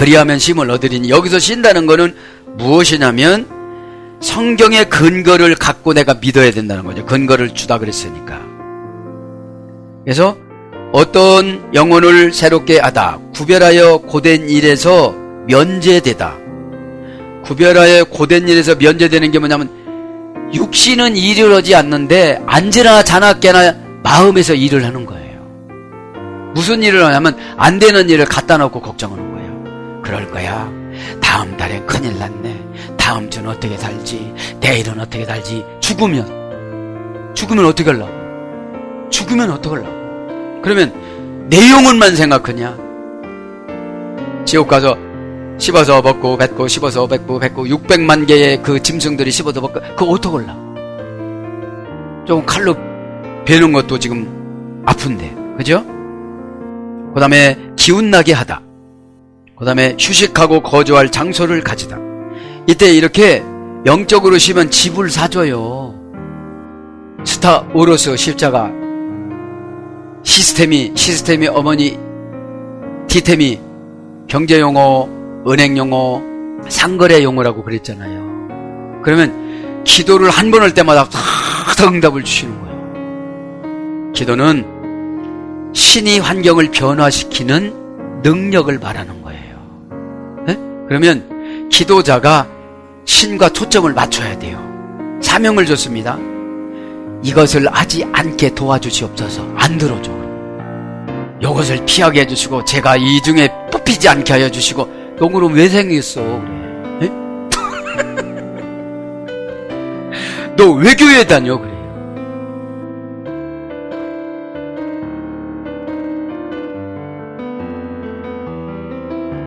그리하면 심을 얻으리니 여기서 쉰다는 거는 무엇이냐면 성경의 근거를 갖고 내가 믿어야 된다는 거죠. 근거를 주다 그랬으니까. 그래서 어떤 영혼을 새롭게 하다. 구별하여 고된 일에서 면제되다. 구별하여 고된 일에서 면제되는 게 뭐냐면 육신은 일을 하지 않는데 앉으나 자나 깨나 마음에서 일을 하는 거예요. 무슨 일을 하냐면 안 되는 일을 갖다 놓고 걱정하는 거예요. 그럴 거야. 다음 달엔 큰일 났네. 다음 주는 어떻게 살지? 내일은 어떻게 살지? 죽으면 죽으면 어떻게 하려고? 죽으면 어떻게 하려고? 그러면 내 영혼만 생각하냐? 지옥 가서 씹어서 먹고 뱉고 씹어서 뱉고 뱉고 600만 개의 그 짐승들이 씹어서 먹고 그거 어떻게 할라? 조금 칼로 베는 것도 지금 아픈데 그죠? 그 다음에 기운나게 하다 그 다음에 휴식하고 거주할 장소를 가지다. 이때 이렇게 영적으로 쉬면 집을 사줘요. 스타 오로스 십자가 시스템이 시스템이 어머니 티템이 경제 용어 은행 용어 상거래 용어라고 그랬잖아요. 그러면 기도를 한 번 할 때마다 다 응답을 주시는 거예요. 기도는 신이 환경을 변화시키는 능력을 말하는 거예요 네? 그러면 기도자가 신과 초점을 맞춰야 돼요. 사명을 줬습니다. 이것을 하지 않게 도와주시옵소서. 안 들어줘. 이것을 피하게 해주시고 제가 이 중에 뽑히지 않게 하여 주시고 너 그럼 왜 생겼어? 그래 너왜 교회 다녀 그래